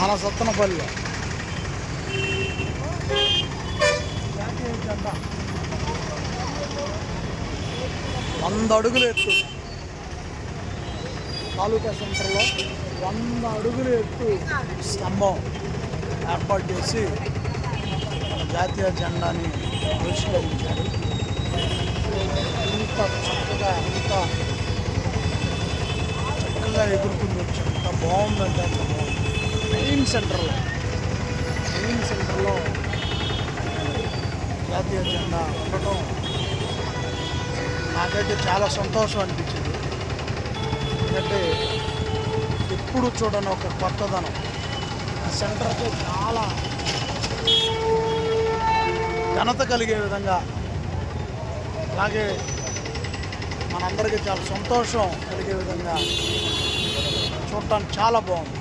మన సత్తనపల్లి జాతీయ జెండా వంద అడుగులు ఎత్తు. తాలూకా సెంటర్లో వంద అడుగులు ఎత్తు. స్తంభం ఏర్పాటు చేసి జాతీయ జెండాని ఆవిష్కరించారు. ఇంత చక్కగా ఎంత చక్కగా ఎగురుతుంది వచ్చి బాగుందంటే అంత బాగుంది. మెయిన్ సెంటర్లో. మెయిన్ సెంటర్లో జాతీయ జెండా ఉండటం నాకైతే చాలా సంతోషం అనిపించింది. ఎందుకంటే ఎప్పుడు చూడని ఒక కొత్తదనం. ఆ సెంటర్తో చాలా ఘనత కలిగే విధంగా అలాగే మనందరికీ చాలా సంతోషం కలిగే విధంగా చూడటానికి చాలా బాగుంది.